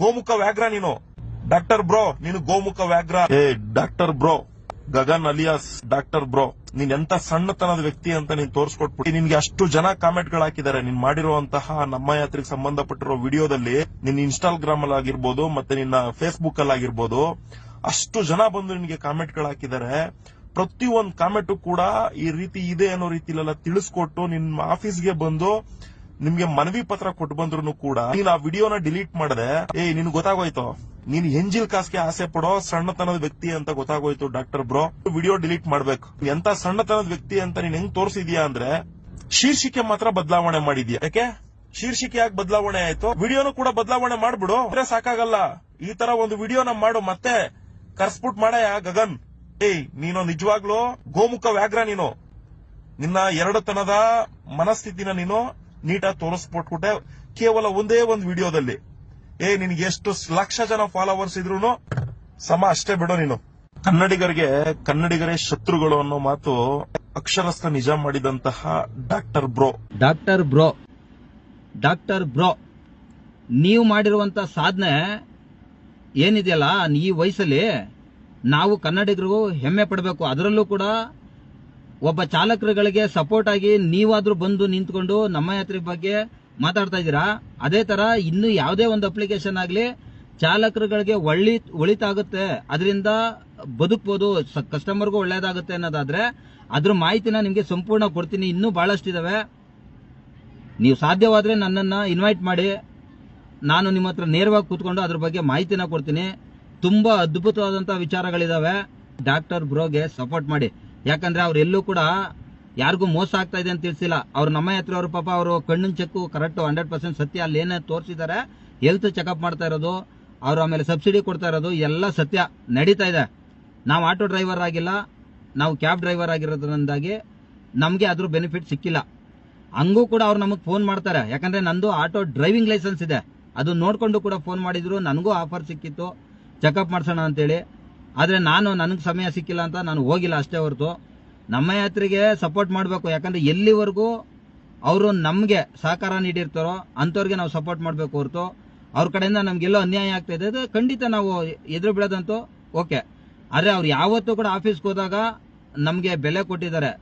ಗೋಮುಖ ವ್ಯಾಘ್ರ ನೀನು. Doctor bro, ನೀನು ಗೋಮುಖ ವ್ಯಾಘ್ರ. ಏ, doctor bro, Gagan alias, doctor bro, ನೀನ್ ಎಂತ ಸಣ್ಣತನದ ವ್ಯಕ್ತಿ ಅಂತ ನೀನ್ ತೋರಿಸ್ಕೊಟ್ಬಿಟ್ಟು. ನಿನ್ಗೆ ಅಷ್ಟು ಜನ ಕಾಮೆಂಟ್ಗಳು ಹಾಕಿದ್ದಾರೆ. ನೀನ್ ಮಾಡಿರುವಂತಹ ನಮ್ಮ ಯಾತ್ರೆಗೆ ಸಂಬಂಧಪಟ್ಟಿರೋ ವಿಡಿಯೋದಲ್ಲಿ ನಿನ್ ಇನ್ಸ್ಟಾಗ್ರಾಮ್ ಅಲ್ಲಿ ಆಗಿರ್ಬೋದು ಮತ್ತೆ ನಿನ್ನ ಫೇಸ್ಬುಕ್ ಅಲ್ಲಿ ಆಗಿರ್ಬೋದು, ಅಷ್ಟು ಜನ ಬಂದು ನಿನ್ಗೆ ಕಾಮೆಂಟ್ಗಳು ಹಾಕಿದ್ದಾರೆ. ಪ್ರತಿಯೊಂದು ಕಾಮೆಂಟ್ ಕೂಡ ಈ ರೀತಿ ಇದೆ ಅನ್ನೋ ರೀತಿಲೆಲ್ಲ ತಿಳಿಸ್ಕೊಟ್ಟು ನಿಮ್ಮ ಆಫೀಸ್ಗೆ ಬಂದು ನಿಮ್ಗೆ ಮನವಿ ಪತ್ರ ಕೊಟ್ಟು ಬಂದ್ರು ಕೂಡ ನೀನ್ ಆ ವಿಡಿಯೋನ ಡಿಲೀಟ್ ಮಾಡದೆ, ಏ ನಿನ್ ಗೊತ್ತಾಗೋಯ್ತು. ನೀನ್ ಎಂಜಿಲ್ ಕಾಸ್ಗೆ ಆಸೆ ಪಡೋ ಸಣ್ಣತನದ ವ್ಯಕ್ತಿ ಅಂತ ಗೊತ್ತಾಗೋಯ್ತು, ಡಾಕ್ಟರ್ ಬ್ರೋ. ವಿಡಿಯೋ ಡಿಲೀಟ್ ಮಾಡ್ಬೇಕು. ಎಂತ ಸಣ್ಣತನದ ವ್ಯಕ್ತಿ ಅಂತ ನೀನ್ ಹೆಂಗ್ ತೋರಿಸಿದ್ಯಾ ಅಂದ್ರೆ, ಶೀರ್ಷಿಕೆ ಮಾತ್ರ ಬದಲಾವಣೆ ಮಾಡಿದ್ಯಾ? ಯಾಕೆ? ಶೀರ್ಷಿಕೆ ಯಾಕೆ ಬದಲಾವಣೆ ಆಯ್ತು? ವಿಡಿಯೋನು ಕೂಡ ಬದಲಾವಣೆ ಮಾಡ್ಬಿಡು. ಅಂದ್ರೆ ಸಾಕಾಗಲ್ಲ. ಈ ತರ ಒಂದು ವಿಡಿಯೋನ ಮಾಡು ಮತ್ತೆ. ಕರ್ಸ್ಬಿಟ್ ಮಾಡಯ್ಯ ಗಗನ್. ಏಯ್, ನೀನು ನಿಜವಾಗ್ಲೂ ಗೋಮುಖ ವ್ಯಾಘ್ರ ನೀನು. ನಿನ್ನ ಎರಡತನದ ಮನಸ್ಥಿತಿನ ನೀನು ನೀಟಾಗಿ ತೋರಿಸ್ಬಿಟ್ಬಿಟ್ಟೆ ಕೇವಲ ಒಂದೇ ಒಂದು ವಿಡಿಯೋದಲ್ಲಿ. ಏ, ನಿನ್ಗೆ ಎಷ್ಟು ಲಕ್ಷ ಜನ ಫಾಲೋವರ್ಸ್ ಇದ್ರು ಸಮ ಅಷ್ಟೇ ಬಿಡೋ ನೀನು. ಕನ್ನಡಿಗರಿಗೆ, ಕನ್ನಡಿಗರೇ ಶತ್ರುಗಳು ಅನ್ನೋ ಮಾತು ಅಕ್ಷರಸ್ಥ ನಿಜ ಮಾಡಿದಂತಹ doctor bro. Doctor bro doctor bro, ನೀವು ಮಾಡಿರುವಂತ ಸಾಧನೆ ಏನಿದೆಯಲ್ಲ, ಈ ವಯಸ್ಸಲ್ಲಿ ನಾವು ಕನ್ನಡಿಗರಿಗೂ ಹೆಮ್ಮೆ ಪಡಬೇಕು. ಅದರಲ್ಲೂ ಕೂಡ ಒಬ್ಬ ಚಾಲಕರುಗಳಿಗೆ ಸಪೋರ್ಟ್ ಆಗಿ ನೀವಾದ್ರೂ ಬಂದು ನಿಂತ್ಕೊಂಡು ನಮ್ಮ ಯಾತ್ರೆ ಬಗ್ಗೆ ಮಾತಾಡ್ತಾ ಇದ್ದೀರಾ? ಅದೇ ತರ ಇನ್ನು ಯಾವುದೇ ಒಂದು ಅಪ್ಲಿಕೇಶನ್ ಆಗಲಿ ಚಾಲಕರುಗಳಿಗೆ ಒಳ್ಳಿ, ಒಳಿತಾಗುತ್ತೆ. ಅದರಿಂದ ಬದುಕ್ಬೋದು. ಕಸ್ಟಮರ್ಗೂ ಒಳ್ಳೇದಾಗುತ್ತೆ ಅನ್ನೋದಾದ್ರೆ ಅದ್ರ ಮಾಹಿತಿನ ನಿಮಗೆ ಸಂಪೂರ್ಣ ಕೊಡ್ತೀನಿ. ಇನ್ನೂ ಬಹಳಷ್ಟಿದಾವೆ. ನೀವು ಸಾಧ್ಯವಾದರೆ ನನ್ನನ್ನು ಇನ್ವೈಟ್ ಮಾಡಿ. ನಾನು ನಿಮ್ಮ ಹತ್ರ ನೇರವಾಗಿ ಕೂತ್ಕೊಂಡು ಅದ್ರ ಬಗ್ಗೆ ಮಾಹಿತಿನ ಕೊಡ್ತೀನಿ. ತುಂಬ ಅದ್ಭುತವಾದಂಥ ವಿಚಾರಗಳಿದ್ದಾವೆ ಡಾಕ್ಟರ್ ಬ್ರೋಗೆ ಸಪೋರ್ಟ್ ಮಾಡಿ. ಯಾಕಂದ್ರೆ ಅವ್ರು ಎಲ್ಲೂ ಕೂಡ ಯಾರಿಗೂ ಮೋಸ ಆಗ್ತಾ ಇದೆ ಅಂತ ತಿಳಿಸಿಲ್ಲ. ಅವ್ರು ನಮ್ಮ ಹತ್ರ ಅವರು ಪಾಪ ಅವರು ಕಣ್ಣಿನ ಚೆಕ್ಕು ಕರೆಕ್ಟ್ ಹಂಡ್ರೆಡ್ ಪರ್ಸೆಂಟ್ ಸತ್ಯ. ಅಲ್ಲಿ ಏನೇ ತೋರಿಸಿದ್ದಾರೆ ಹೆಲ್ತ್ ಚೆಕಪ್ ಮಾಡ್ತಾ ಇರೋದು, ಅವ್ರು ಆಮೇಲೆ ಸಬ್ಸಿಡಿ ಕೊಡ್ತಾ ಇರೋದು, ಎಲ್ಲ ಸತ್ಯ. ನಡೀತಾ ಇದೆ. ನಾವು ಆಟೋ ಡ್ರೈವರ್ ಆಗಿಲ್ಲ. ನಾವು ಕ್ಯಾಬ್ ಡ್ರೈವರ್ ಆಗಿರೋದ್ರಿಂದಾಗಿ ನಮಗೆ ಅದ್ರ ಬೆನಿಫಿಟ್ ಸಿಕ್ಕಿಲ್ಲ. ಹಂಗೂ ಕೂಡ ಅವ್ರು ನಮಗೆ ಫೋನ್ ಮಾಡ್ತಾರೆ. ಯಾಕಂದ್ರೆ ನಂದು ಆಟೋ ಡ್ರೈವಿಂಗ್ ಲೈಸೆನ್ಸ್ ಇದೆ. ಅದು ನೋಡಿಕೊಂಡು ಕೂಡ ಫೋನ್ ಮಾಡಿದ್ರು, ನನಗೂ ಆಫರ್ ಸಿಕ್ಕಿತ್ತು. ಚೆಕಪ್ ಮಾಡ್ಸೋಣ ಅಂತೇಳಿ. ಆದ್ರೆ ನಾನು ನನಗೆ ಸಮಯ ಸಿಕ್ಕಿಲ್ಲ ಅಂತ ನಾನು ಹೋಗಿಲ್ಲ ಅಷ್ಟೇ ಹೊರತು. ನಮ್ಮ ಯಾತ್ರೆಗೆ ಸಪೋರ್ಟ್ ಮಾಡಬೇಕು, ಯಾಕಂದರೆ ಎಲ್ಲಿವರೆಗೂ ಅವರು ನಮಗೆ ಸಹಕಾರ ನೀಡಿರ್ತಾರೋ ಅಂಥವ್ರಿಗೆ ನಾವು ಸಪೋರ್ಟ್ ಮಾಡಬೇಕು ಹೊರತು. ಅವ್ರ ಕಡೆಯಿಂದ ನಮಗೆಲ್ಲೋ ಅನ್ಯಾಯ ಆಗ್ತಾ ಇದೆ ಖಂಡಿತ ನಾವು ಎದುರು ಬೀಳೋದಂತೂ ಓಕೆ. ಆದರೆ ಅವ್ರು ಯಾವತ್ತೂ ಕೂಡ ಆಫೀಸ್ಗೆ ಹೋದಾಗ ನಮಗೆ ಬೆಲೆ ಕೊಟ್ಟಿದ್ದಾರೆ.